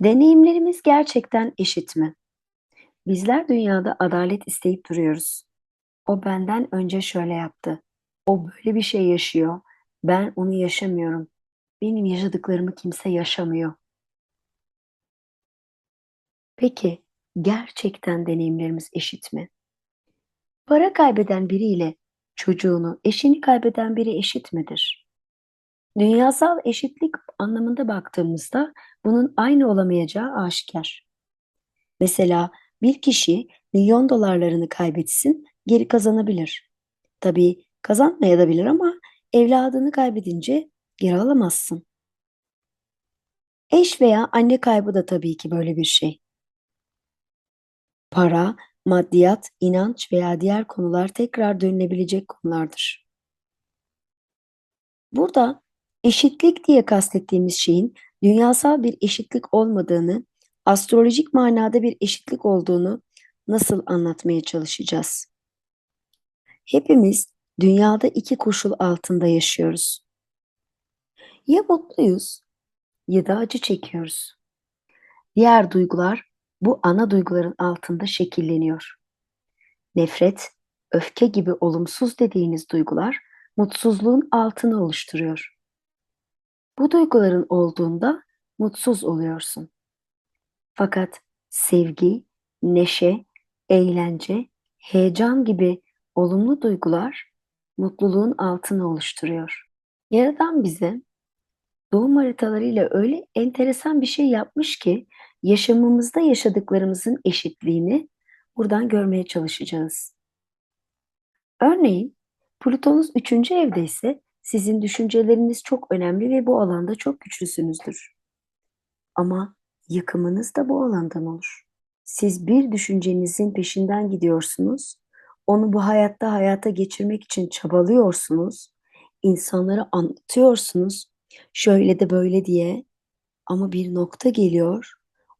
Deneyimlerimiz gerçekten eşit mi? Bizler dünyada adalet isteyip duruyoruz. O benden önce şöyle yaptı. O böyle bir şey yaşıyor. Ben onu yaşamıyorum. Benim yaşadıklarımı kimse yaşamıyor. Peki gerçekten deneyimlerimiz eşit mi? Para kaybeden biriyle çocuğunu, eşini kaybeden biri eşit midir? Dünyasal eşitlik anlamında baktığımızda bunun aynı olamayacağı aşikar. Mesela bir kişi milyon dolarlarını kaybetsin, geri kazanabilir. Tabii kazanmayabilir ama evladını kaybedince geri alamazsın. Eş veya anne kaybı da tabii ki böyle bir şey. Para, maddiyat, inanç veya diğer konular tekrar dönülebilecek konulardır. Burada eşitlik diye kastettiğimiz şeyin dünyasal bir eşitlik olmadığını, astrolojik manada bir eşitlik olduğunu nasıl anlatmaya çalışacağız? Hepimiz dünyada iki koşul altında yaşıyoruz. Ya mutluyuz ya da acı çekiyoruz. Diğer duygular bu ana duyguların altında şekilleniyor. Nefret, öfke gibi olumsuz dediğiniz duygular mutsuzluğun altını oluşturuyor. Bu duyguların olduğunda mutsuz oluyorsun. Fakat sevgi, neşe, eğlence, heyecan gibi olumlu duygular mutluluğun altını oluşturuyor. Yaradan bize doğum haritalarıyla öyle enteresan bir şey yapmış ki yaşamımızda yaşadıklarımızın eşitliğini buradan görmeye çalışacağız. Örneğin Plütonuz üçüncü evde ise sizin düşünceleriniz çok önemli ve bu alanda çok güçlüsünüzdür. Ama yıkımınız da bu alandan olur. Siz bir düşüncenizin peşinden gidiyorsunuz, onu bu hayatta hayata geçirmek için çabalıyorsunuz, insanlara anlatıyorsunuz, şöyle de böyle diye ama bir nokta geliyor,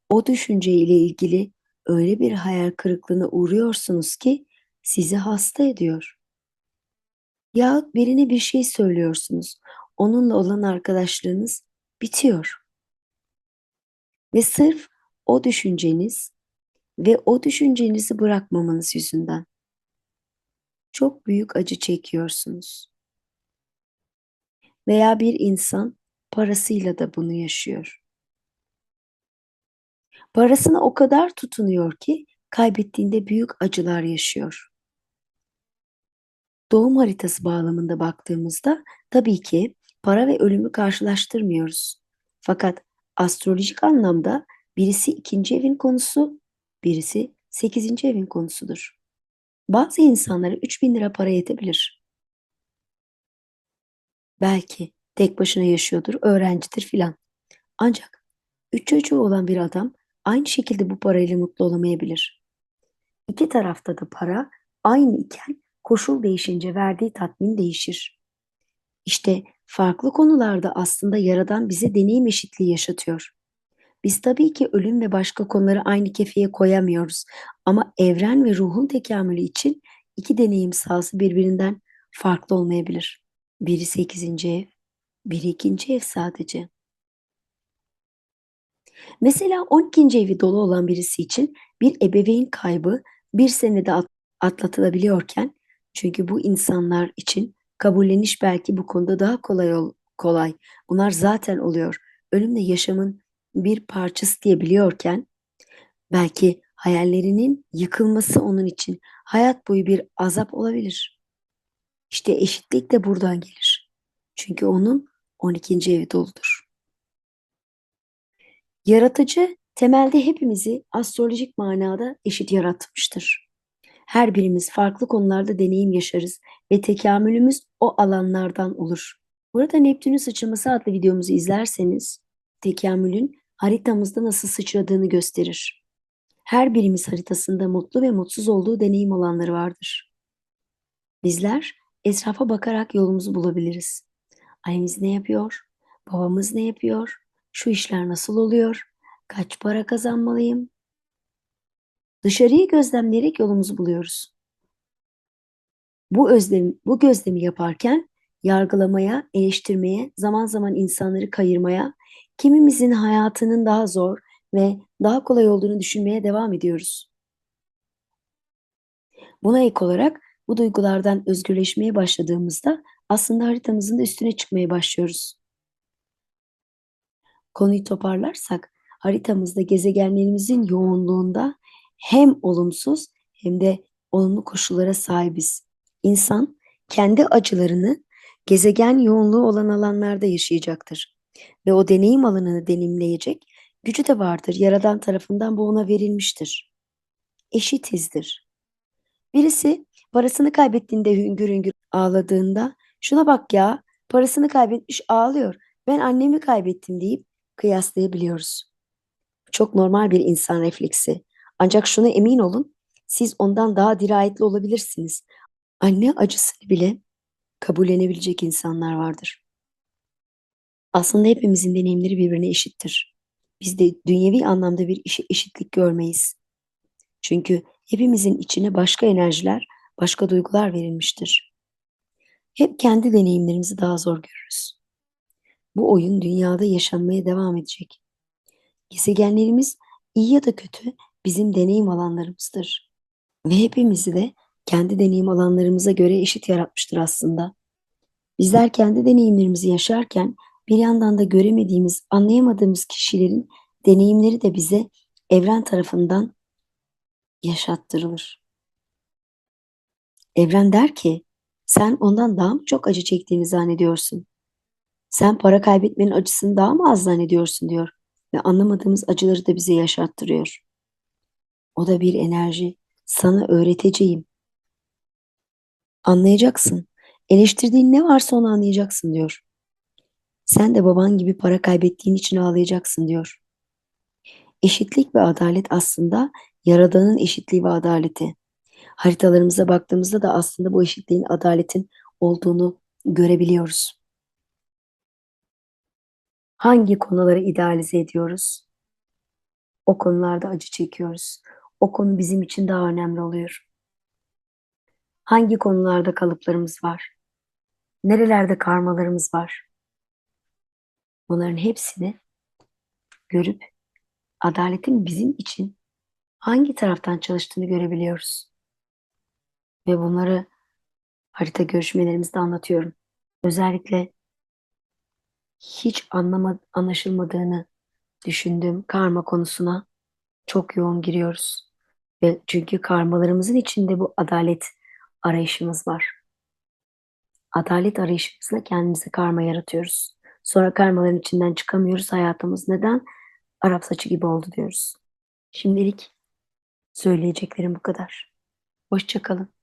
o düşünceyle ilgili öyle bir hayal kırıklığına uğruyorsunuz ki sizi hasta ediyor. Yahut birine bir şey söylüyorsunuz. Onunla olan arkadaşlığınız bitiyor. Ve sırf o düşünceniz ve o düşüncenizi bırakmamanız yüzünden çok büyük acı çekiyorsunuz. Veya bir insan parasıyla da bunu yaşıyor. Parasına o kadar tutunuyor ki kaybettiğinde büyük acılar yaşıyor doğum haritası bağlamında baktığımızda tabii ki para ve ölümü karşılaştırmıyoruz. Fakat astrolojik anlamda birisi ikinci evin konusu, birisi sekizinci evin konusudur. Bazı insanlara 3000 lira para yetebilir. Belki tek başına yaşıyordur, öğrencidir filan. Ancak üç çocuğu olan bir adam aynı şekilde bu parayla mutlu olamayabilir. İki tarafta da para aynı iken koşul değişince verdiği tatmin değişir. İşte farklı konularda aslında Yaradan bize deneyim eşitliği yaşatıyor. Biz tabii ki ölüm ve başka konuları aynı kefeye koyamıyoruz ama evren ve ruhun tekamülü için iki deneyim sahası birbirinden farklı olmayabilir. Biri sekizinci ev, biri ikinci ev sadece. Mesela 12. evi dolu olan birisi için bir ebeveyn kaybı bir senede atlatılabiliyorken çünkü bu insanlar için kabulleniş belki bu konuda daha kolay ol, kolay. Bunlar zaten oluyor. Ölüm de yaşamın bir parçası diye biliyorken belki hayallerinin yıkılması onun için hayat boyu bir azap olabilir. İşte eşitlik de buradan gelir. Çünkü onun 12. evi doludur. Yaratıcı temelde hepimizi astrolojik manada eşit yaratmıştır. Her birimiz farklı konularda deneyim yaşarız ve tekamülümüz o alanlardan olur. Burada Neptün'ün sıçraması adlı videomuzu izlerseniz tekamülün haritamızda nasıl sıçradığını gösterir. Her birimiz haritasında mutlu ve mutsuz olduğu deneyim olanları vardır. Bizler etrafa bakarak yolumuzu bulabiliriz. Annemiz ne yapıyor? Babamız ne yapıyor? Şu işler nasıl oluyor? Kaç para kazanmalıyım? Dışarıyı gözlemleyerek yolumuzu buluyoruz. Bu özlem, bu gözlemi yaparken yargılamaya, eleştirmeye, zaman zaman insanları kayırmaya, kimimizin hayatının daha zor ve daha kolay olduğunu düşünmeye devam ediyoruz. Buna ek olarak bu duygulardan özgürleşmeye başladığımızda aslında haritamızın da üstüne çıkmaya başlıyoruz. Konuyu toparlarsak haritamızda gezegenlerimizin yoğunluğunda hem olumsuz hem de olumlu koşullara sahibiz. İnsan kendi acılarını gezegen yoğunluğu olan alanlarda yaşayacaktır. Ve o deneyim alanını deneyimleyecek gücü de vardır. Yaradan tarafından bu ona verilmiştir. Eşitizdir. Birisi parasını kaybettiğinde hüngür hüngür ağladığında şuna bak ya parasını kaybetmiş ağlıyor. Ben annemi kaybettim deyip kıyaslayabiliyoruz. Çok normal bir insan refleksi. Ancak şuna emin olun siz ondan daha dirayetli olabilirsiniz. Anne acısını bile kabullenebilecek insanlar vardır. Aslında hepimizin deneyimleri birbirine eşittir. Biz de dünyevi anlamda bir eşitlik görmeyiz. Çünkü hepimizin içine başka enerjiler, başka duygular verilmiştir. Hep kendi deneyimlerimizi daha zor görürüz. Bu oyun dünyada yaşanmaya devam edecek. Gezegenlerimiz iyi ya da kötü bizim deneyim alanlarımızdır. Ve hepimizi de kendi deneyim alanlarımıza göre eşit yaratmıştır aslında. Bizler kendi deneyimlerimizi yaşarken bir yandan da göremediğimiz, anlayamadığımız kişilerin deneyimleri de bize evren tarafından yaşattırılır. Evren der ki, sen ondan daha mı çok acı çektiğini zannediyorsun? Sen para kaybetmenin acısını daha mı az zannediyorsun diyor ve anlamadığımız acıları da bize yaşattırıyor. O da bir enerji. Sana öğreteceğim. Anlayacaksın. Eleştirdiğin ne varsa onu anlayacaksın diyor. Sen de baban gibi para kaybettiğin için ağlayacaksın diyor. Eşitlik ve adalet aslında Yaradan'ın eşitliği ve adaleti. Haritalarımıza baktığımızda da aslında bu eşitliğin, adaletin olduğunu görebiliyoruz. Hangi konuları idealize ediyoruz? O konularda acı çekiyoruz. O konu bizim için daha önemli oluyor. Hangi konularda kalıplarımız var? Nerelerde karmalarımız var? Bunların hepsini görüp adaletin bizim için hangi taraftan çalıştığını görebiliyoruz. Ve bunları harita görüşmelerimizde anlatıyorum. Özellikle hiç anlama, anlaşılmadığını düşündüğüm karma konusuna çok yoğun giriyoruz. Ve çünkü karmalarımızın içinde bu adalet arayışımız var. Adalet arayışımızla kendimize karma yaratıyoruz. Sonra karmaların içinden çıkamıyoruz. Hayatımız neden Arap saçı gibi oldu diyoruz. Şimdilik söyleyeceklerim bu kadar. Hoşçakalın.